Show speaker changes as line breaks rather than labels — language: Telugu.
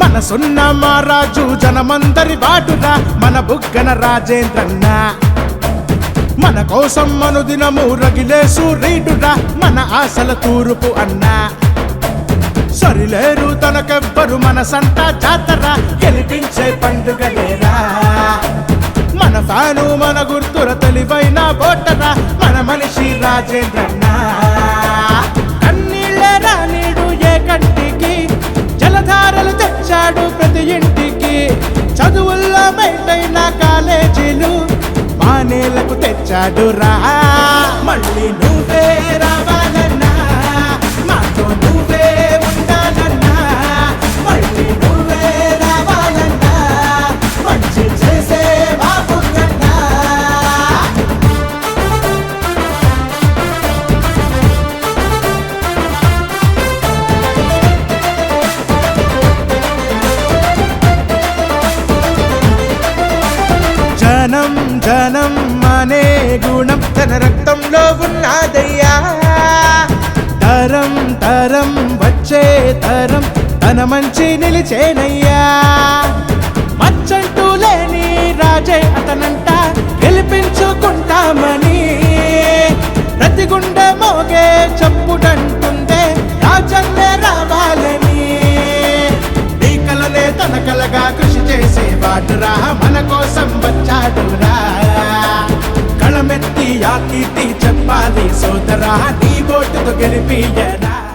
మనసున్న మహారాజు జనమందరి బాటురా మన బుగ్గన రాజేంద్రన్న. మన కోసం మనుదినము రగిలే సూర్యుడురా మన ఆశల తూరుపు అన్నా. సరిలేరు తనకెవ్వరు మన సంత జాతర గెలిపించే పండుగ లేరా మన ఫ్యాను మన గుర్తుల తెలివైన బోటరా మన మనిషి రాజేంద్రన్న. మానేలకు మళ్ళీ నువ్వే రావాలన్నా మాతో నువ్వే ఉండాలన్నా మళ్ళీ నువ్వే రావాలన్నా మంచి చేసే బాబు కన్నా జనం జనం అనే గుణం. తన రక్తంలో ఉన్నదయ్యా. తరం తరం వచ్చే తరం. తన మంచి నిలిచేనయ్యా. మచ్చంటూ లేని రాజే అతనంట. గెలిపించుకుంటామని ప్రతి గుండె మోగే చప్పుడంటుందే. రాజన్నే రావాలని నీ కలలే తన కలగా కృషి చేసే వాడురా మన కోసం వచ్చాడురా కళమెత్తి ఆ కీర్తి చెప్పాలి